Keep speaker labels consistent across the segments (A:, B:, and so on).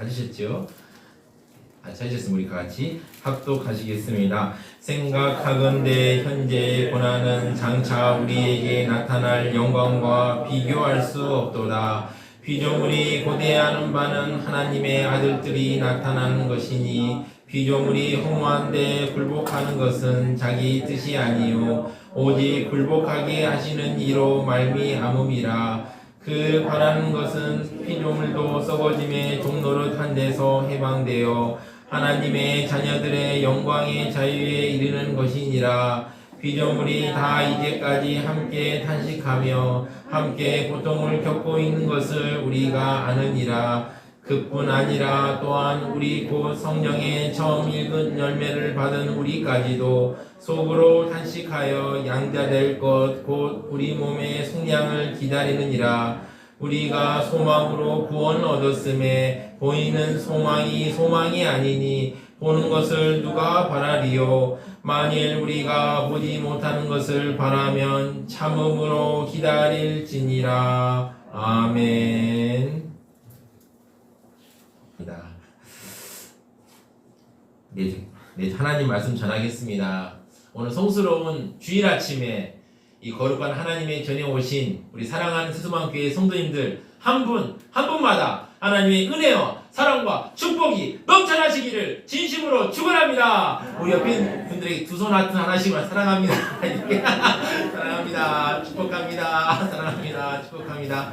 A: 찾으셨죠? 아, 찾으셨으면 우리 같이 합독하시겠습니다. 생각하건대 현재의 고난은 장차 우리에게 나타날 영광과 비교할 수 없도다. 피조물이 고대하는 바는 하나님의 아들들이 나타나는 것이니 피조물이 허무한데 굴복하는 것은 자기 뜻이 아니요 오직 굴복하게 하시는 이로 말미암음이라 그 바라는 것은 피조물도 썩어짐의 종노릇한 데서 해방되어 하나님의 자녀들의 영광의 자유에 이르는 것이니라. 피조물이 다 이제까지 함께 탄식하며 함께 고통을 겪고 있는 것을 우리가 아느니라 그뿐 아니라 또한 우리 곧 성령의 처음 읽은 열매를 받은 우리까지도 속으로 탄식하여 양자될 것 곧 우리 몸의 속량을 기다리느니라. 우리가 소망으로 구원 얻었음에 보이는 소망이 소망이 아니니 보는 것을 누가 바라리요? 만일 우리가 보지 못하는 것을 바라면 참음으로 기다릴지니라. 아멘. 네, 네, 하나님 말씀 전하겠습니다. 오늘 성스러운 주일 아침에 이 거룩한 하나님의 전에 오신 우리 사랑하는 스스만 교회 성도님들 한 분 한 분마다 하나님의 은혜와 사랑과 축복이 넘쳐나시기를 진심으로 축원합니다. 우리 옆에 분들에게 두 손 하트 하나씩만 사랑합니다. 사랑합니다. 축복합니다. 사랑합니다. 축복합니다.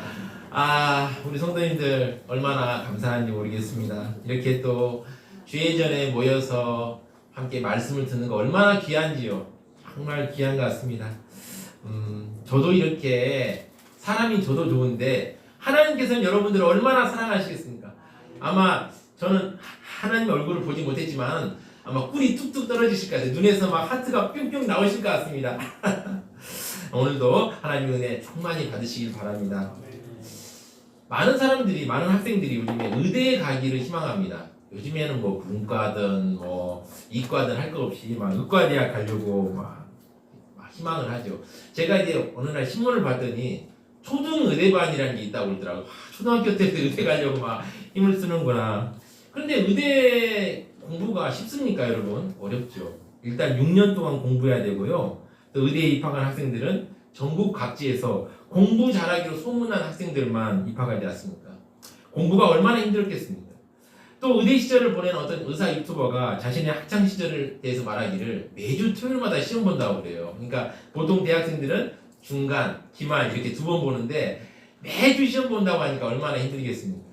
A: 아, 우리 성도님들 얼마나 감사한지 모르겠습니다. 이렇게 또 주의 전에 모여서 함께 말씀을 듣는 거 얼마나 귀한지요. 정말 귀한 것 같습니다. 음, 저도 이렇게 사람이 저도 좋은데 하나님께서는 여러분들을 얼마나 사랑하시겠습니까? 아마 저는 하나님 얼굴을 보지 못했지만 아마 꿀이 뚝뚝 떨어지실 것 같아요. 눈에서 막 하트가 뿅뿅 나오실 것 같습니다. 오늘도 하나님 은혜 충만히 받으시길 바랍니다. 많은 사람들이 많은 학생들이 요즘에 의대에 가기를 희망합니다. 요즘에는 뭐 문과든 뭐 이과든 할거 없이 막 의과 대학 가려고 막, 막 희망을 하죠. 제가 이제 어느 날 신문을 봤더니 초등 의대반이라는 게 있다고 그러더라고. 와, 초등학교 때부터 의대 가려고 막 힘을 쓰는구나. 그런데 의대 공부가 쉽습니까, 여러분? 어렵죠. 일단 6년 동안 공부해야 되고요. 또 의대에 입학한 학생들은 전국 각지에서 공부 잘하기로 소문난 학생들만 입학하지 않습니까? 공부가 얼마나 힘들었겠습니까? 또 의대 시절을 보낸 어떤 의사 유튜버가 자신의 학창 시절에 대해서 말하기를 매주 토요일마다 시험 본다고 그래요. 그러니까 보통 대학생들은 중간, 기말 이렇게 두 번 보는데 매주 시험 본다고 하니까 얼마나 힘들겠습니까?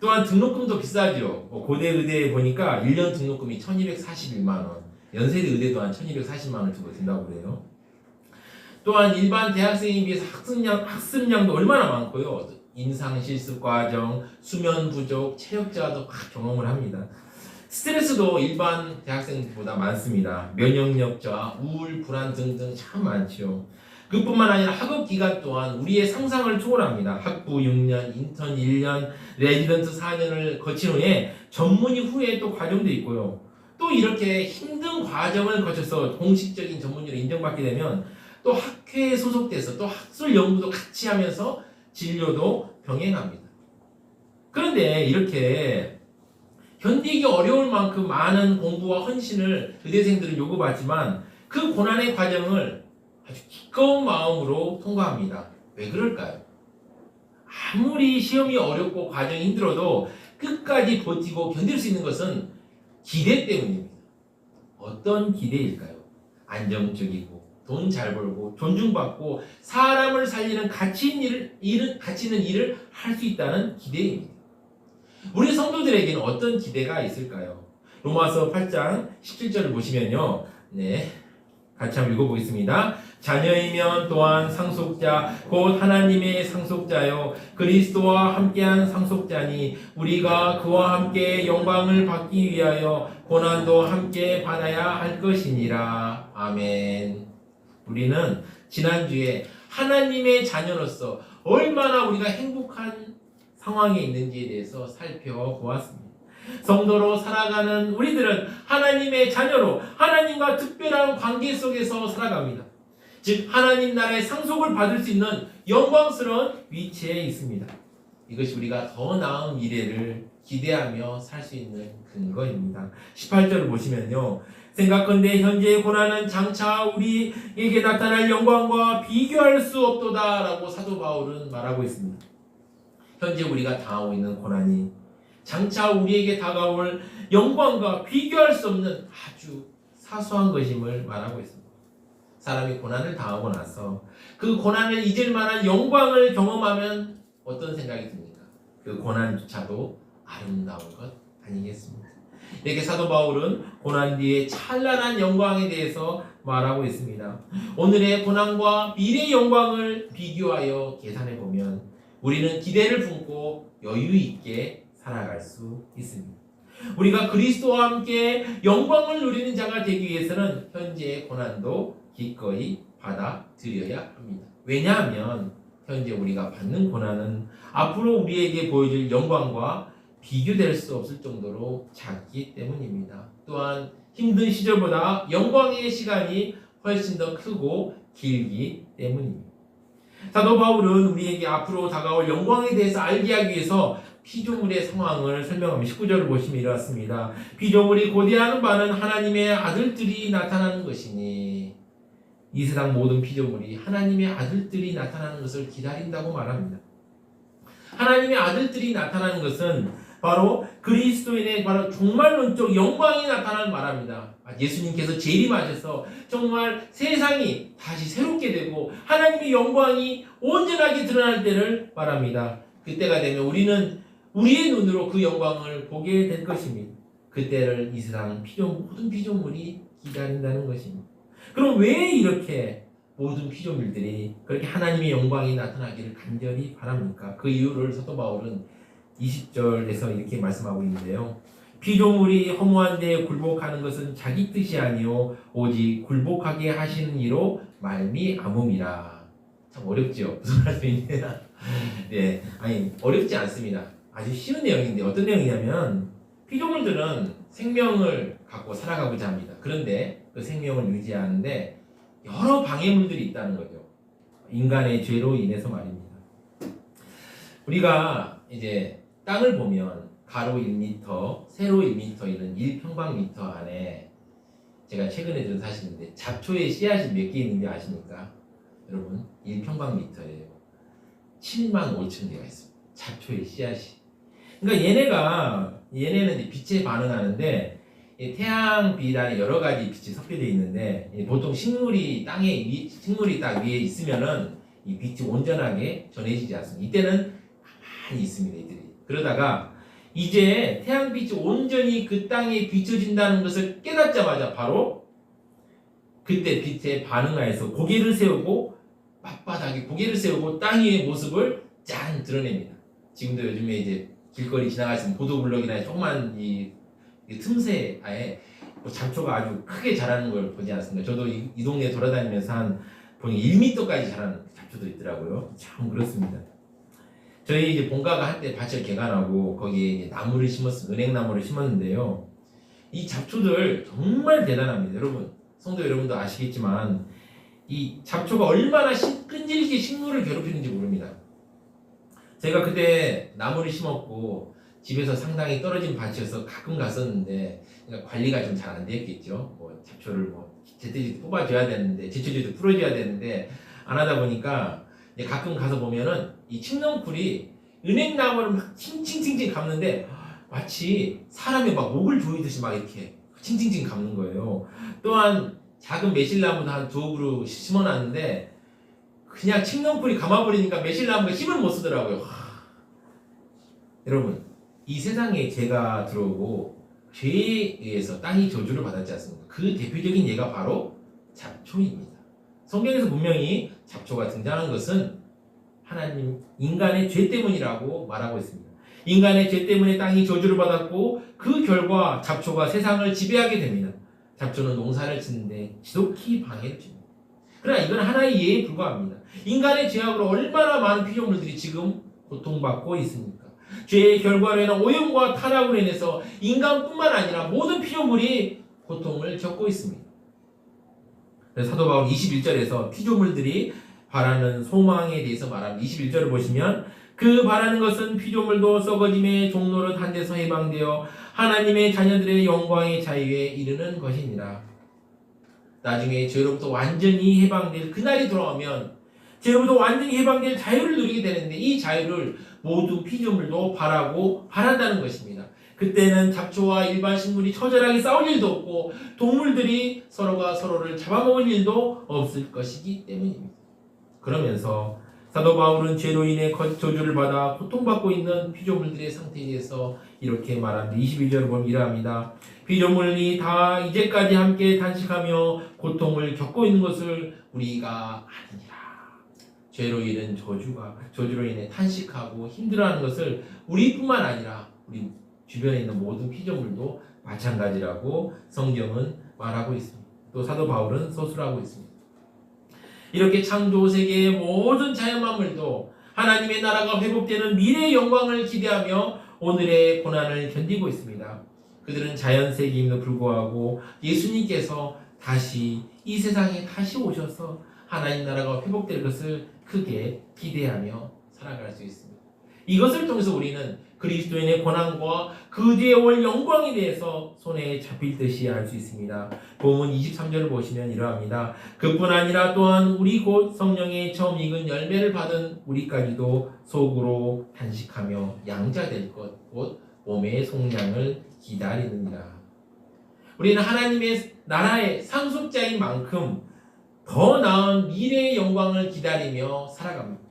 A: 또한 등록금도 비싸죠. 뭐 고대 의대에 보니까 1년 등록금이 1241만 원, 연세대 의대도 한 1240만 원 정도 된다고 그래요. 또한 일반 대학생에 비해서 학습량, 학습량도 얼마나 많고요. 인상 실습 과정, 수면 부족, 체력 저하도 막 경험을 합니다. 스트레스도 일반 대학생보다 많습니다. 면역력 저하, 우울, 불안 등등 참 많죠. 그뿐만 아니라 학업 기간 또한 우리의 상상을 초월합니다. 학부 6년, 인턴 1년, 레지던트 4년을 거친 후에 전문의 후에 또 과정도 있고요. 또 이렇게 힘든 과정을 거쳐서 공식적인 전문의로 인정받게 되면 또 학회에 소속돼서 또 학술 연구도 같이 하면서 진료도 병행합니다. 그런데 이렇게 견디기 어려울 만큼 많은 공부와 헌신을 의대생들은 요구받지만 그 고난의 과정을 아주 기꺼운 마음으로 통과합니다. 왜 그럴까요? 아무리 시험이 어렵고 과정이 힘들어도 끝까지 버티고 견딜 수 있는 것은 기대 때문입니다. 어떤 기대일까요? 안정적이고 돈 잘 벌고 존중받고 사람을 살리는 가치 있는 일을, 가치 있는 일을 할 수 있다는 기대입니다. 우리 성도들에게는 어떤 기대가 있을까요? 로마서 8장 17절을 보시면요. 네. 같이 한번 읽어보겠습니다. 자녀이면 또한 상속자, 곧 하나님의 상속자요. 그리스도와 함께한 상속자니 우리가 그와 함께 영광을 받기 위하여 고난도 함께 받아야 할 것이니라. 아멘. 우리는 지난주에 하나님의 자녀로서 얼마나 우리가 행복한 상황에 있는지에 대해서 살펴보았습니다. 성도로 살아가는 우리들은 하나님의 자녀로 하나님과 특별한 관계 속에서 살아갑니다. 즉 하나님 나라의 상속을 받을 수 있는 영광스러운 위치에 있습니다. 이것이 우리가 더 나은 미래를 기대하며 살 수 있는 근거입니다. 18절을 보시면요. 생각건대 현재의 고난은 장차 우리에게 나타날 영광과 비교할 수 없도다라고 사도 바울은 말하고 있습니다. 현재 우리가 당하고 있는 고난이 장차 우리에게 다가올 영광과 비교할 수 없는 아주 사소한 것임을 말하고 있습니다. 사람이 고난을 당하고 나서 그 고난을 잊을 만한 영광을 경험하면 어떤 생각이 듭니까? 그 고난조차도 아름다운 것 아니겠습니까? 이렇게 사도 바울은 고난 뒤에 찬란한 영광에 대해서 말하고 있습니다. 오늘의 고난과 미래의 영광을 비교하여 계산해 보면 우리는 기대를 품고 여유 있게 살아갈 수 있습니다. 우리가 그리스도와 함께 영광을 누리는 자가 되기 위해서는 현재의 고난도 기꺼이 받아들여야 합니다. 왜냐하면 현재 우리가 받는 고난은 앞으로 우리에게 보여줄 영광과 비교될 수 없을 정도로 작기 때문입니다. 또한 힘든 시절보다 영광의 시간이 훨씬 더 크고 길기 때문입니다. 사도 바울은 우리에게 앞으로 다가올 영광에 대해서 알게 하기 위해서 피조물의 상황을 설명하며 19절을 보시면 이렇습니다. 피조물이 고대하는 바는 하나님의 아들들이 나타나는 것이니 이 세상 모든 피조물이 하나님의 아들들이 나타나는 것을 기다린다고 말합니다. 하나님의 아들들이 나타나는 것은 바로 그리스도인의 바로 종말론적 영광이 나타나는 말합니다. 예수님께서 재림하셔서 정말 세상이 다시 새롭게 되고 하나님의 영광이 온전하게 드러날 때를 말합니다. 그때가 되면 우리는 우리의 눈으로 그 영광을 보게 될 것입니다. 그때를 이 세상 피조 모든 피조물이 기다린다는 것입니다. 그럼 왜 이렇게 모든 피조물들이 그렇게 하나님의 영광이 나타나기를 간절히 바랍니까? 그 이유를 사도 바울은 20절에서 이렇게 말씀하고 있는데요. 피조물이 허무한 데 굴복하는 것은 자기 뜻이 아니요 오직 굴복하게 하시는 이로 말미암음이라. 참 어렵죠. 무슨 말씀이냐? 네, 아니 어렵지 않습니다. 아주 쉬운 내용인데 어떤 내용이냐면 피조물들은 생명을 갖고 살아가고자 합니다. 그런데 그 생명을 유지하는데 여러 방해물들이 있다는 거죠. 인간의 죄로 인해서 말입니다. 우리가 이제 땅을 보면 가로 1m, 세로 1m 있는 1평방미터 안에 제가 최근에 들은 사실인데 잡초의 씨앗이 몇 개 있는지 아십니까? 여러분 1평방미터예요. 7만 5천 개가 있습니다. 잡초의 씨앗이. 그러니까 얘네가 얘네는 이제 빛에 반응하는데 이 태양빛 안에 여러 가지 빛이 섞여져 있는데 이 보통 식물이 땅에 위, 식물이 딱 위에 있으면은 이 빛이 온전하게 전해지지 않습니다. 이때는 가만히 있습니다. 이들이 그러다가 이제 태양빛이 온전히 그 땅에 비춰진다는 것을 깨닫자마자 바로 그때 빛에 반응하여서 고개를 세우고 맞바닥에 고개를 세우고 땅 위의 모습을 짠 드러냅니다. 지금도 요즘에 이제 길거리 지나가시는 보도블록이나 조그만 이, 이 틈새 뭐 잡초가 아주 크게 자라는 걸 보지 않습니까? 저도 이, 이 동네 돌아다니면서 한 보니 1m까지 자라는 잡초도 있더라고요. 참 그렇습니다. 저희 이제 본가가 한때 밭을 개간하고 거기에 나무를 심었, 은행나무를 심었는데요. 이 잡초들 정말 대단합니다. 여러분, 성도 여러분도 아시겠지만 이 잡초가 얼마나 시- 끈질기게 식물을 괴롭히는지 모릅니다. 제가 그때 나무를 심었고 집에서 상당히 떨어진 밭이어서 가끔 갔었는데 그러니까 관리가 좀 잘안 됐겠죠. 뭐 잡초를 뭐 제때제때 뽑아줘야 되는데 제초제도 풀어줘야 되는데 안 하다 보니까 가끔 가서 보면은 이 칡넝쿨이 은행나무를 막 칭칭칭칭 감는데 마치 사람이 막 목을 조이듯이 막 이렇게 칭칭칭 감는 거예요. 또한 작은 매실나무도 한 두 그루 심어놨는데 그냥 칡넝쿨이 감아버리니까 매실나무가 힘을 못 쓰더라고요. 하. 여러분 이 세상에 죄가 들어오고 죄에 의해서 땅이 저주를 받았지 않습니까? 그 대표적인 예가 바로 잡초입니다. 성경에서 분명히 잡초가 등장한 것은 하나님 인간의 죄 때문이라고 말하고 있습니다. 인간의 죄 때문에 땅이 저주를 받았고 그 결과 잡초가 세상을 지배하게 됩니다. 잡초는 농사를 짓는데 지독히 방해를 줍니다. 그러나 이건 하나의 예에 불과합니다. 인간의 죄악으로 얼마나 많은 피조물들이 지금 고통받고 있습니까? 죄의 결과로 인한 오염과 타락으로 인해서 인간뿐만 아니라 모든 피조물이 고통을 겪고 있습니다. 사도 바울 21절에서 피조물들이 바라는 소망에 대해서 말하는 21절을 보시면 그 바라는 것은 피조물도 썩어짐의 종로릇 한 데서 해방되어 하나님의 자녀들의 영광의 자유에 이르는 것이니라. 나중에 죄로부터 완전히 해방될 그날이 돌아오면 죄로부터 완전히 해방될 자유를 누리게 되는데 이 자유를 모두 피조물도 바라고 바란다는 것입니다. 그때는 잡초와 일반 식물이 처절하게 싸울 일도 없고 동물들이 서로가 서로를 잡아먹을 일도 없을 것이기 때문입니다. 그러면서 사도 바울은 죄로 인해 거- 저주를 받아 고통받고 있는 피조물들의 상태에 대해서 이렇게 말합니다. 22절을 보면 이러합니다. 피조물이 다 이제까지 함께 단식하며 고통을 겪고 있는 것을 우리가 아니니라. 죄로 인한 저주가 저주로 인해 탄식하고 힘들어하는 것을 우리뿐만 아니라 우리 주변에 있는 모든 피조물도 마찬가지라고 성경은 말하고 있습니다. 또 사도 바울은 서술하고 있습니다. 이렇게 창조 세계의 모든 자연 만물도 하나님의 나라가 회복되는 미래의 영광을 기대하며 오늘의 고난을 견디고 있습니다. 그들은 자연 세계임에도 불구하고 예수님께서 다시 이 세상에 다시 오셔서 하나님 나라가 회복될 것을 크게 기대하며 살아갈 수 있습니다. 이것을 통해서 우리는 그리스도인의 고난과 그 뒤에 올 영광에 대해서 손에 잡힐 듯이 알 수 있습니다. 본문 23절을 보시면 이러합니다. 그뿐 아니라 또한 우리 곧 성령의 처음 익은 열매를 받은 우리까지도 속으로 단식하며 양자될 것, 곧 몸의 속량을 기다리느니라. 우리는 하나님의 나라의 상속자인 만큼 더 나은 미래의 영광을 기다리며 살아갑니다.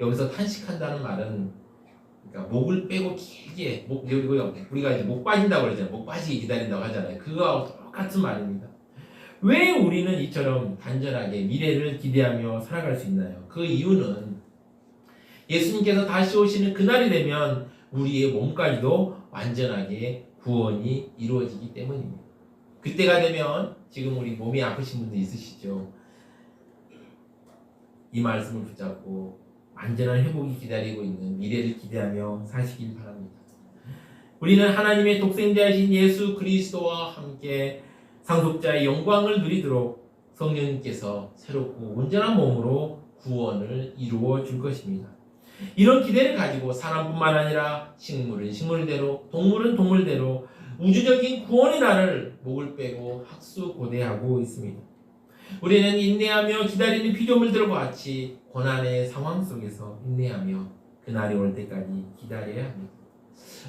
A: 여기서 탄식한다는 말은 그러니까 목을 빼고 길게 목 우리가 이제 목 빠진다고 그러잖아요. 목 빠지게 기다린다고 하잖아요. 그거하고 똑같은 말입니다. 왜 우리는 이처럼 단전하게 미래를 기대하며 살아갈 수 있나요? 그 이유는 예수님께서 다시 오시는 그날이 되면 우리의 몸까지도 완전하게 구원이 이루어지기 때문입니다. 그때가 되면 지금 우리 몸이 아프신 분들 있으시죠? 이 말씀을 붙잡고 완전한 회복이 기다리고 있는 미래를 기대하며 사시길 바랍니다. 우리는 하나님의 독생자이신 예수 그리스도와 함께 상속자의 영광을 누리도록 성령님께서 새롭고 온전한 몸으로 구원을 이루어 줄 것입니다. 이런 기대를 가지고 사람뿐만 아니라 식물은 식물대로, 동물은 동물대로 우주적인 구원의 날을 목을 빼고 학수고대하고 있습니다. 우리는 인내하며 기다리는 피조물들과 같이 고난의 상황 속에서 인내하며 그날이 올 때까지 기다려야 합니다.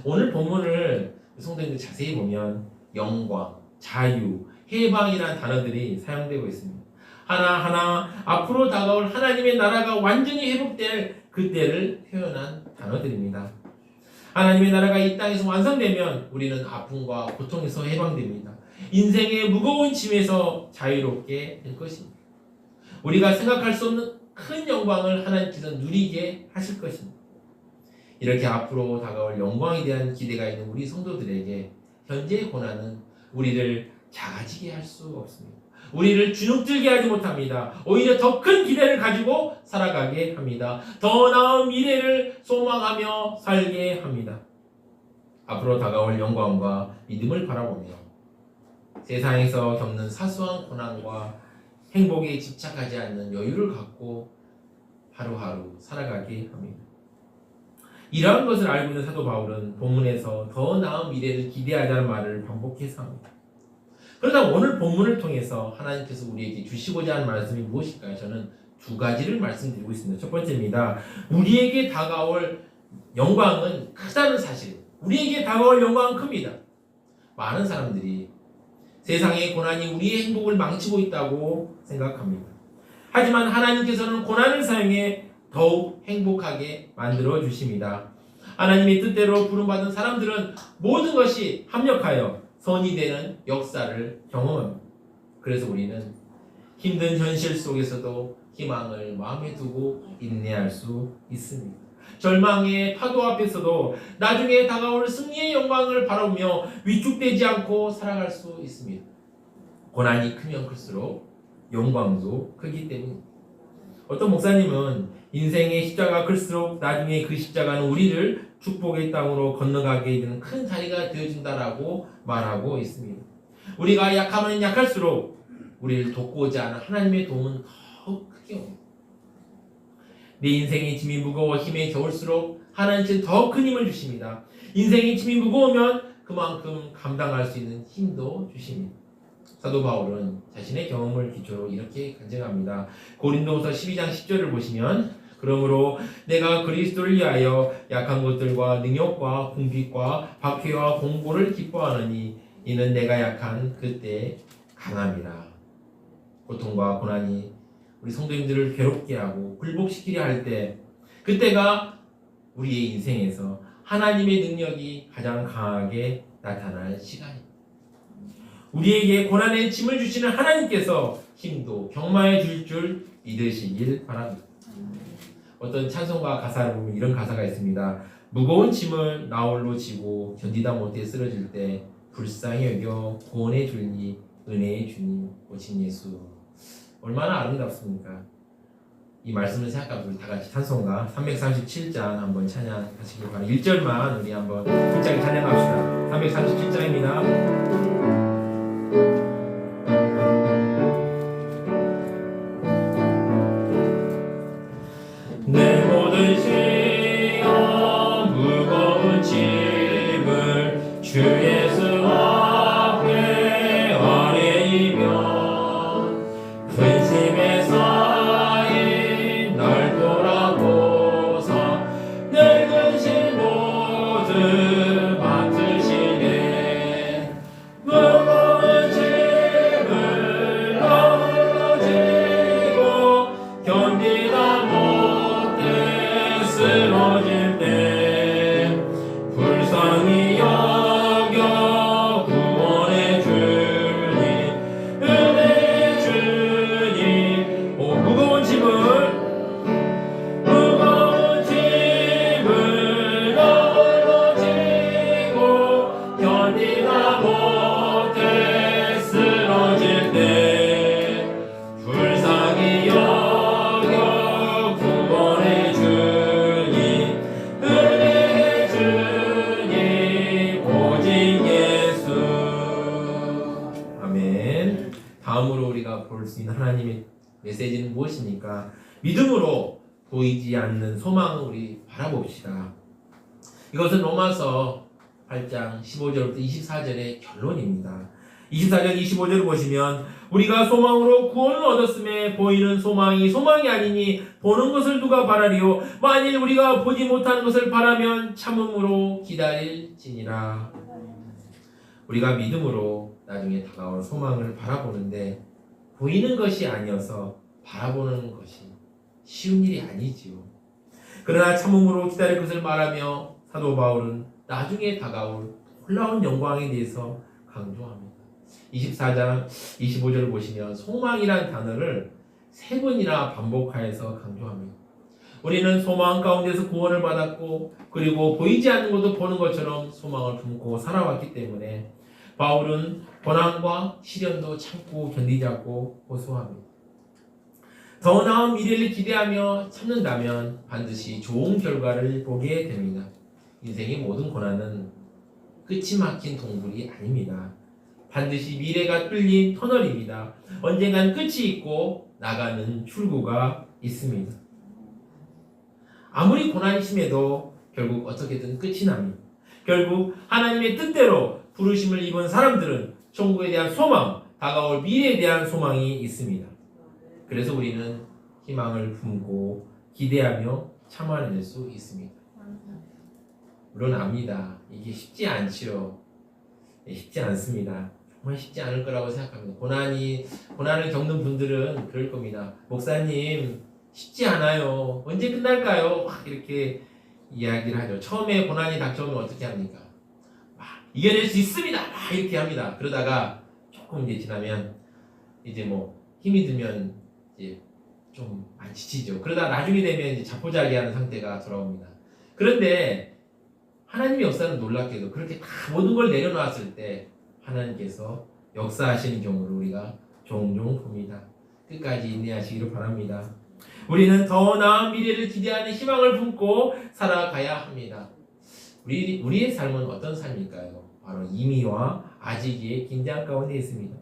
A: 오늘 본문을 성도님들 자세히 보면 영광, 자유, 해방이라는 단어들이 사용되고 있습니다. 하나하나 앞으로 다가올 하나님의 나라가 완전히 회복될 그때를 표현한 단어들입니다. 하나님의 나라가 이 땅에서 완성되면 우리는 아픔과 고통에서 해방됩니다. 인생의 무거운 짐에서 자유롭게 될 것입니다. 우리가 생각할 수 없는 큰 영광을 하나님께서 누리게 하실 것입니다. 이렇게 앞으로 다가올 영광에 대한 기대가 있는 우리 성도들에게 현재의 고난은 우리를 작아지게 할 수 없습니다. 우리를 주눅들게 하지 못합니다. 오히려 더 큰 기대를 가지고 살아가게 합니다. 더 나은 미래를 소망하며 살게 합니다. 앞으로 다가올 영광과 믿음을 바라보며 세상에서 겪는 사소한 고난과 행복에 집착하지 않는 여유를 갖고 하루하루 살아가게 합니다. 이러한 것을 알고 있는 사도 바울은 본문에서 더 나은 미래를 기대하자는 말을 반복해서 합니다. 그러다 오늘 본문을 통해서 하나님께서 우리에게 주시고자 하는 말씀이 무엇일까요? 저는 두 가지를 말씀드리고 있습니다. 첫 번째입니다. 우리에게 다가올 영광은 크다는 사실. 우리에게 다가올 영광은 큽니다. 많은 사람들이 세상의 고난이 우리의 행복을 망치고 있다고 생각합니다. 하지만 하나님께서는 고난을 사용해 더욱 행복하게 만들어 주십니다. 하나님의 뜻대로 부름받은 사람들은 모든 것이 합력하여 선이 되는 역사를 경험합니다. 그래서 우리는 힘든 현실 속에서도 희망을 마음에 두고 인내할 수 있습니다. 절망의 파도 앞에서도 나중에 다가올 승리의 영광을 바라보며 위축되지 않고 살아갈 수 있습니다. 고난이 크면 클수록 영광도 크기 때문입니다. 어떤 목사님은 인생의 십자가 클수록 나중에 그 십자가는 우리를 축복의 땅으로 건너가게 되는 큰 자리가 되어준다라고 말하고 있습니다. 우리가 약하면 약할수록 우리를 돕고자 하는 하나님의 도움은 더욱 크게 옵니다. 내 인생의 짐이 무거워 힘에 겨울수록 하나님께서 더큰 힘을 주십니다. 인생의 짐이 무거우면 그만큼 감당할 수 있는 힘도 주십니다. 사도 바울은 자신의 경험을 기초로 이렇게 간증합니다. 고린도후서 12장 10절을 보시면 그러므로 내가 그리스도를 위하여 약한 것들과 능욕과 궁핍과 박해와 공고를 기뻐하느니 이는 내가 약한 그때 강함이라. 고통과 고난이 우리 성도님들을 괴롭게 하고 굴복시키려 할 때 그때가 우리의 인생에서 하나님의 능력이 가장 강하게 나타날 시간입니다. 우리에게 고난의 짐을 주시는 하나님께서 힘도 경마해 줄 줄 믿으시길 바랍니다. 어떤 찬송가 가사를 보면 이런 가사가 있습니다. 무거운 짐을 나홀로 지고 견디다 못해 쓰러질 때 불쌍히 여겨 구원해 주니 은혜의 주님 오신 예수 얼마나 아름답습니까? 이 말씀을 생각하고 다 같이 찬송가 337장 한번 찬양하시길 바랍니다. 1절만 우리 한번 힘차게 찬양합시다. 337장입니다. 모 아멘 다음으로 우리가 볼 수 있는 하나님의 메시지는 무엇입니까? 믿음으로 보이지 않는 소망을 우리 바라봅시다. 이것은 로마서 8장 15절부터 24절의 결론입니다. 24절 25절을 보시면 우리가 소망으로 구원을 얻었음에 보이는 소망이 소망이 아니니 보는 것을 누가 바라리요 만일 우리가 보지 못하는 것을 바라면 참음으로 기다릴지니라 우리가 믿음으로 나중에 다가올 소망을 바라보는데 보이는 것이 아니어서 바라보는 것이 쉬운 일이 아니지요. 그러나 참음으로 기다릴 것을 말하며 사도 바울은 나중에 다가올 놀라운 영광에 대해서 강조합니다. 24장 25절을 보시면 소망이란 단어를 세 번이나 반복하여서 강조합니다. 우리는 소망 가운데서 구원을 받았고 그리고 보이지 않는 것도 보는 것처럼 소망을 품고 살아왔기 때문에 바울은 고난과 시련도 참고 견디자고 호소합니다. 더 나은 미래를 기대하며 참는다면 반드시 좋은 결과를 보게 됩니다. 인생의 모든 고난은 끝이 막힌 동굴이 아닙니다. 반드시 미래가 뚫린 터널입니다. 언젠간 끝이 있고 나가는 출구가 있습니다. 아무리 고난이 심해도 결국 어떻게든 끝이 납니다. 결국 하나님의 뜻대로 부르심을 입은 사람들은 천국에 대한 소망, 다가올 미래에 대한 소망이 있습니다. 그래서 우리는 희망을 품고 기대하며 참아낼 수 있습니다. 물론 압니다. 이게 쉽지 않지요. 예, 쉽지 않습니다. 정말 쉽지 않을 거라고 생각합니다. 고난이 고난을 겪는 분들은 그럴 겁니다. 목사님 쉽지 않아요. 언제 끝날까요? 막 이렇게 이야기를 하죠. 처음에 고난이 닥쳐오면 어떻게 합니까? 막 이겨낼 수 있습니다. 막 이렇게 합니다. 그러다가 조금 이제 지나면 이제 뭐 힘이 들면 이제 좀 많이 지치죠. 그러다 나중에 되면 이제 자포자기하는 상태가 돌아옵니다. 그런데 하나님의 역사는 놀랍게도 그렇게 다 모든 걸 내려놓았을 때 하나님께서 역사하시는 경우를 우리가 종종 봅니다. 끝까지 인내하시기를 바랍니다. 우리는 더 나은 미래를 기대하는 희망을 품고 살아가야 합니다. 우리, 우리의 삶은 어떤 삶일까요? 바로 이미와 아직의 긴장 가운데 있습니다.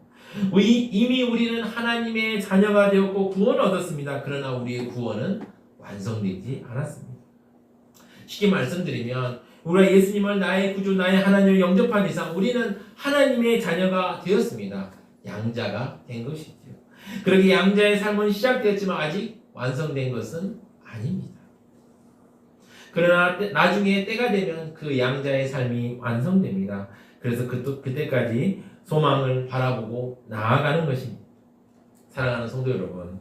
A: 우리, 이미 우리는 하나님의 자녀가 되었고 구원을 얻었습니다. 그러나 우리의 구원은 완성되지 않았습니다. 쉽게 말씀드리면 우리가 예수님을 나의 구주, 나의 하나님을 영접한 이상 우리는 하나님의 자녀가 되었습니다. 양자가 된 것이죠. 그렇게 양자의 삶은 시작되었지만 아직 완성된 것은 아닙니다. 그러나 때- 나중에 때가 되면 그 양자의 삶이 완성됩니다. 그래서 그, 그때까지 소망을 바라보고 나아가는 것입니다. 사랑하는 성도 여러분,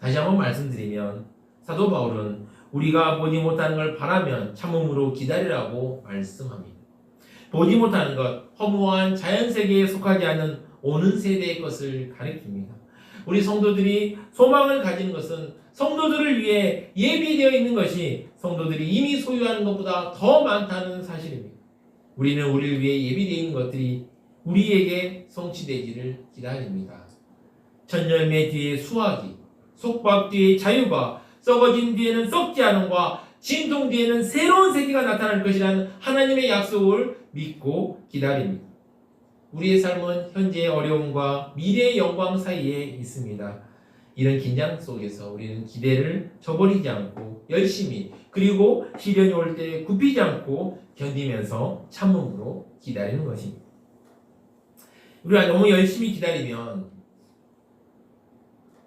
A: 다시 한번 말씀드리면 사도 바울은 우리가 보지 못하는 걸 바라면 참음으로 기다리라고 말씀합니다. 보지 못하는 것, 허무한 자연 세계에 속하지 않는 오는 세대의 것을 가리킵니다. 우리 성도들이 소망을 가지는 것은 성도들을 위해 예비되어 있는 것이 성도들이 이미 소유하는 것보다 더 많다는 사실입니다. 우리는 우리를 위해 예비되어 있는 것들이 우리에게 성취되기를 기다립니다. 천열매 뒤에 수확이, 속박 뒤에 자유가, 썩어진 뒤에는 썩지 않음과 진동 뒤에는 새로운 세계가 나타날 것이라는 하나님의 약속을 믿고 기다립니다. 우리의 삶은 현재의 어려움과 미래의 영광 사이에 있습니다. 이런 긴장 속에서 우리는 기대를 저버리지 않고 열심히 그리고 시련이 올 때 굽히지 않고 견디면서 참음으로 기다리는 것입니다. 우리가 너무 열심히 기다리면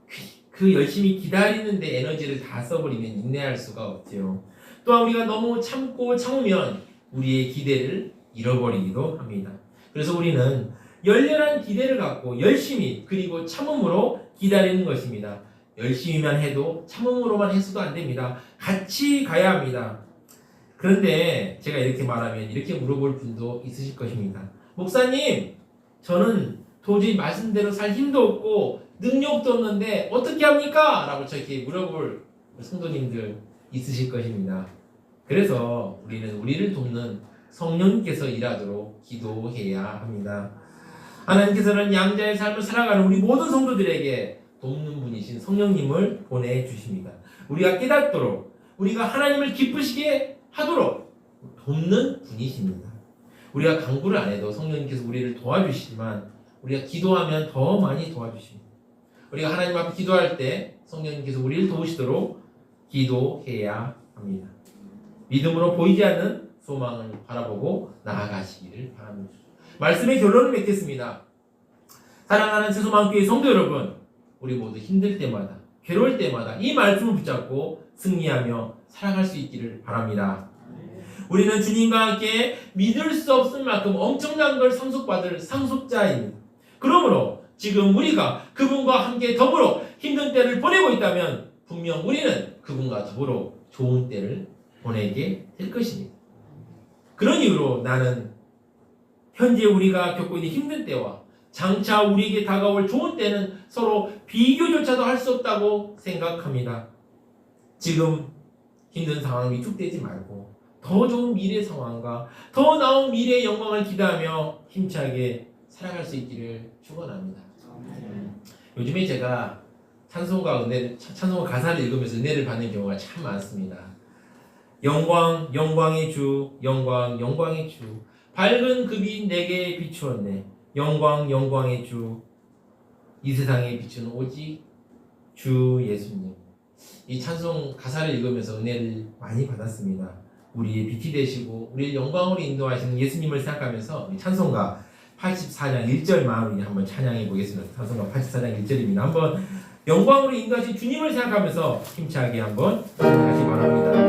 A: 그- 그 열심히 기다리는데 에너지를 다 써버리면 인내할 수가 없죠. 또한 우리가 너무 참고 참으면 우리의 기대를 잃어버리기도 합니다. 그래서 우리는 열렬한 기대를 갖고 열심히 그리고 참음으로 기다리는 것입니다. 열심히만 해도 참음으로만 해서도 안 됩니다. 같이 가야 합니다. 그런데 제가 이렇게 말하면 이렇게 물어볼 분도 있으실 것입니다. 목사님, 저는 도저히 말씀대로 살 힘도 없고 능력도 없는데 어떻게 합니까? 라고 저렇게 물어볼 성도님들 있으실 것입니다. 그래서 우리는 우리를 돕는 성령님께서 일하도록 기도해야 합니다. 하나님께서는 양자의 삶을 살아가는 우리 모든 성도들에게 돕는 분이신 성령님을 보내주십니다. 우리가 깨닫도록, 우리가 하나님을 기쁘시게 하도록 돕는 분이십니다. 우리가 강구를 안 해도 성령님께서 우리를 도와주시지만 우리가 기도하면 더 많이 도와주십니다. 우리가 하나님 앞에 기도할 때 성령님께서 우리를 도우시도록 기도해야 합니다. 믿음으로 보이지 않는 소망을 바라보고 나아가시기를 바랍니다. 말씀의 결론을 맺겠습니다. 사랑하는 세소망교회 성도 여러분, 우리 모두 힘들 때마다, 괴로울 때마다 이 말씀을 붙잡고 승리하며 살아갈 수 있기를 바랍니다. 우리는 주님과 함께 믿을 수 없을 만큼 엄청난 걸 상속받을 상속자입니다. 그러므로 지금 우리가 그분과 함께 더불어 힘든 때를 보내고 있다면 분명 우리는 그분과 더불어 좋은 때를 보내게 될 것입니다. 그런 이유로 나는 현재 우리가 겪고 있는 힘든 때와 장차 우리에게 다가올 좋은 때는 서로 비교조차도 할 수 없다고 생각합니다. 지금 힘든 상황 위축되지 말고 더 좋은 미래 상황과 더 나은 미래의 영광을 기대하며 힘차게 살아갈 수 있기를 축원합니다. 요즘에 제가 찬송가 은혜 찬송가 가사를 읽으면서 은혜를 받는 경우가 참 많습니다. 영광 영광의 주 영광 영광의 주 밝은 급이 내게 비추었네 영광 영광의 주 이 세상에 비추는 오직 주 예수님 이 찬송 가사를 읽으면서 은혜를 많이 받았습니다. 우리의 빛이 되시고 우리를 영광으로 인도하시는 예수님을 생각하면서 이 찬송가 84장 1절만 우리 한번 찬양해 보겠습니다. 찬송가 84장 1절입니다. 한번 영광으로 인도하신 주님을 생각하면서 힘차게 한번 다시 바랍니다.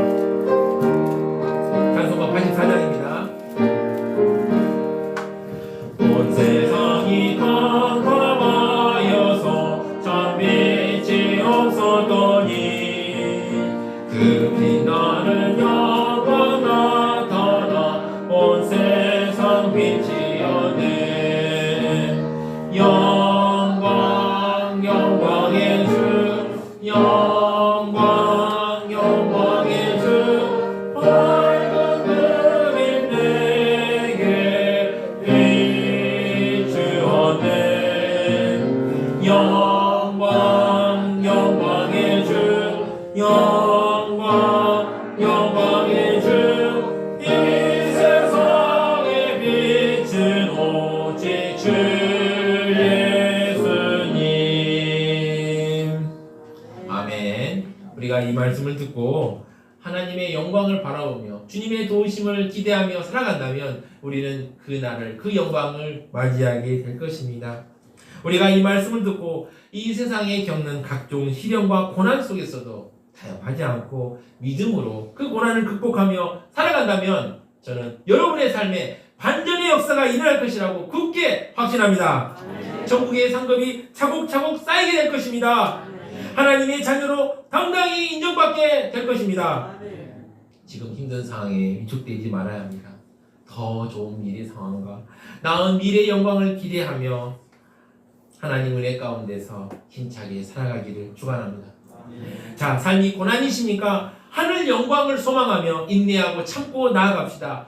A: 빛이었 기대하며 살아간다면 우리는 그 날을 그 영광을 맞이하게 될 것입니다. 우리가 이 말씀을 듣고 이 세상에 겪는 각종 시련과 고난 속에서도 타협하지 않고 믿음으로 그 고난을 극복하며 살아간다면 저는 여러분의 삶에 반전의 역사가 일어날 것이라고 굳게 확신합니다. 전국의 상급이 차곡차곡 쌓이게 될 것입니다. 하나님의 자녀로 당당히 인정받게 될 것입니다. 지금 힘든 상황에 위축되지 말아야 합니다. 더 좋은 미래 상황과 나은 미래 영광을 기대하며 하나님 은혜 가운데서 힘차게 살아가기를 축원합니다. 자, 삶이 고난이십니까? 하늘 영광을 소망하며 인내하고 참고 나아갑시다.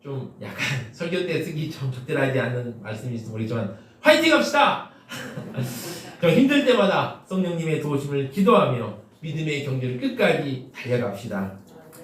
A: 좀 약간 설교 때 쓰기 좀 적절하지 않는 말씀일지 모르지만 화이팅 합시다. 좀 힘들 때마다 성령님의 도우심을 기도하며 믿음의 경주를 끝까지 달려갑시다.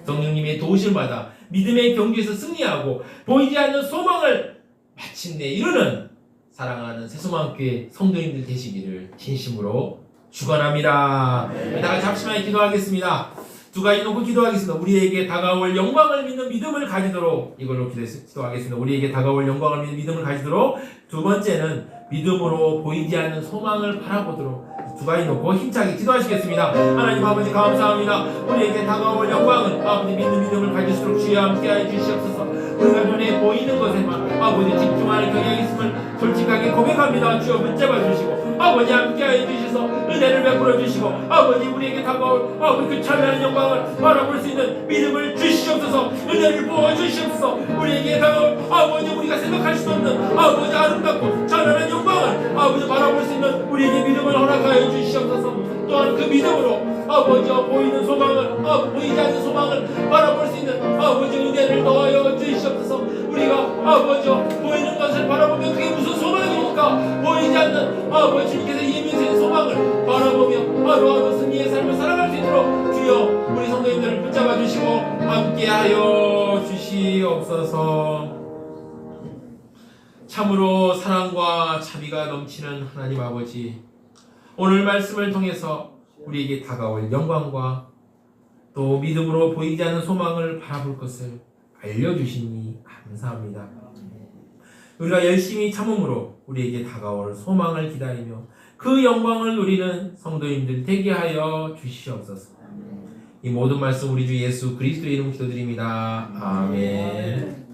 A: 성령님의 도우심을 받아 믿음의 경주에서 승리하고 보이지 않는 소망을 마침내 이루는 사랑하는 새소망교회 성도님들 되시기를 진심으로 축원합니다. 다 같이 합심하여 기도하겠습니다. 두 가지 놓고 기도하겠습니다. 우리에게 다가올 영광을 믿는 믿음을 가지도록 이걸로 기도- 기도하겠습니다. 우리에게 다가올 영광을 믿는 믿음을 가지도록 두 번째는 믿음으로 보이지 않는 소망을 바라보도록 두 가지 놓고 힘차게 기도하시겠습니다. 하나님 아버지 감사합니다. 우리에게 다가올 영광은 아버지 믿는 믿음을 가질수록 주여 함께하여 주시옵소서. 우리가 눈에 보이는 것에만 아버지 집중하는 경향이 있음을 솔직하게 고백합니다. 주여 붙잡아 주시고 아버지 함께하여 주셔서 은혜를 베풀어 주시고 아버지 우리에게 다가올 아버지 그 찬란한 영광을 바라볼 수 있는 믿음을 주시옵소서. 은혜를 부어 주시옵소서. 우리에게 다가올 아버지 우리가 생각할 수 없는 아버지 아름답고 찬란한 영광을 아버지 바라볼 수 있는 우리에게 믿음을 허락하여 주시옵소서. 또한 그 믿음으로 아버지 보이는 소망을 아, 보이지 않는 소망을 바라볼 수 있는 아버지 은혜를 더하여 주시옵소서. 우리가 아버지 보이는 것을 바라보면 그게 무슨 소망입 니까 보이지 않는 아버지 주님께서 예민생 소망을 바라보며 하루하루 승리의 삶을 살아갈 수 있도록 주여 우리 성도님들을 붙잡아 주시고 함께하여 주시옵소서 참으로 사랑과 자비가 넘치는 하나님 아버지 오늘 말씀을 통해서 우리에게 다가올 영광과 또 믿음으로 보이지 않는 소망을 바라볼 것을 알려주시니 감사합니다. 우리가 열심히 참음으로 우리에게 다가올 소망을 기다리며 그 영광을 누리는 성도님들 되게 하여 주시옵소서. 이 모든 말씀 우리 주 예수 그리스도 이름 기도드립니다. 아멘.